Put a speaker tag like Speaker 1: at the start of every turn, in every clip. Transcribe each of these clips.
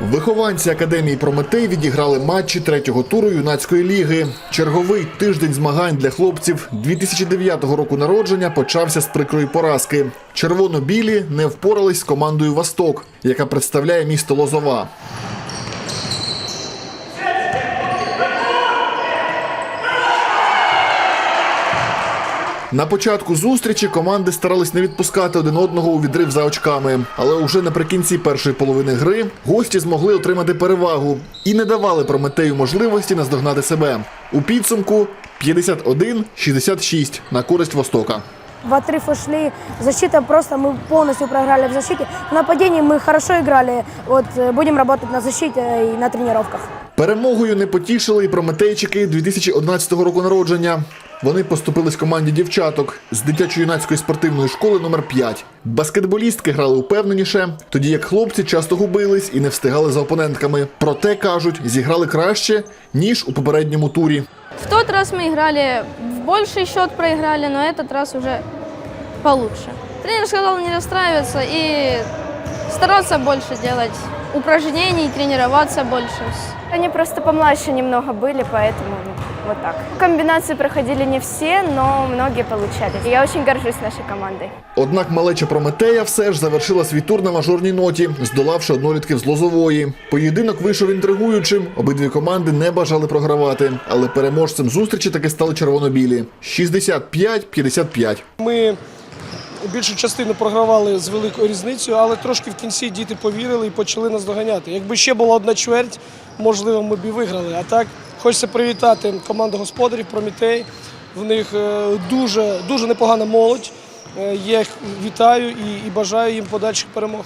Speaker 1: Вихованці академії Прометей відіграли матчі третього туру юнацької ліги. Черговий тиждень змагань для хлопців 2009 року народження почався з прикрої поразки. Червоно-білі не впорались з командою Восток, яка представляє місто Лозова. На початку зустрічі команди старались не відпускати один одного у відрив за очками, але уже наприкінці першої половини гри гості змогли отримати перевагу і не давали Прометею можливості наздогнати себе. У підсумку 51-66 на користь Востока.
Speaker 2: В отрыв ушли. Защита просто мы полностью проиграли в защите. В нападении мы хорошо играли. Вот э, будем работать на защите и на тренировках.
Speaker 1: Перемогою не потішили і прометейчики 2011 року народження. Вони поступились команді дівчаток з дитячо-юнацької спортивної школи номер 5 Баскетболістки грали упевненіше, тоді як хлопці часто губились і не встигали за опонентками. Проте кажуть, зіграли краще ніж у попередньому турі.
Speaker 3: В тот раз мы играли в больший счет проиграли, но этот раз уже получше. Тренер сказал не расстраиваться и стараться больше делать упражнений, тренироваться больше.
Speaker 4: Они просто помладше немного были, поэтому вот так. Комбинации проходили не все, но многие получались. Я очень горжусь нашей командой.
Speaker 1: Однак малеча Прометея все ж завершила свій тур на мажорній ноті, здолавши однолітків з Лозової. Поєдинок вийшов інтригуючим. Обидві команди не бажали програвати, але переможцем зустрічі таки стали червоно-білі 65-55.
Speaker 5: Ми більшу частину програвали з великою різницею, але трошки в кінці діти повірили і почали нас доганяти. Якби ще була одна чверть, можливо, ми б і виграли. А так хочеться привітати команду господарів Промітей. В них е, дуже, дуже непогана молодь. Е, Я їх вітаю і, і бажаю їм подальших перемог.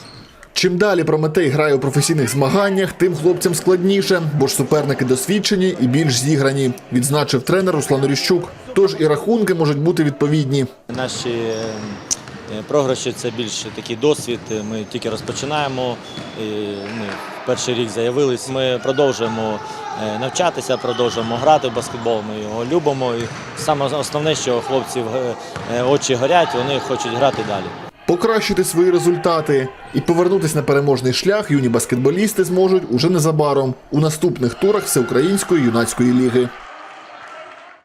Speaker 1: Чим далі Прометей грає у професійних змаганнях, тим хлопцям складніше, бо ж суперники досвідчені і більш зіграні, відзначив тренер Руслан Оріщук. Тож і рахунки можуть бути відповідні.
Speaker 6: Наші е, програші це більш такий досвід. Ми тільки розпочинаємо. Ми перший рік заявились. Ми продовжуємо е, навчатися, продовжуємо грати в баскетбол. Ми його любимо. І саме основне, що хлопців е, е, очі горять, вони хочуть грати далі.
Speaker 1: Покращити свої результати і повернутися на переможний шлях юні баскетболісти зможуть уже незабаром у наступних турах Всеукраїнської юнацької ліги.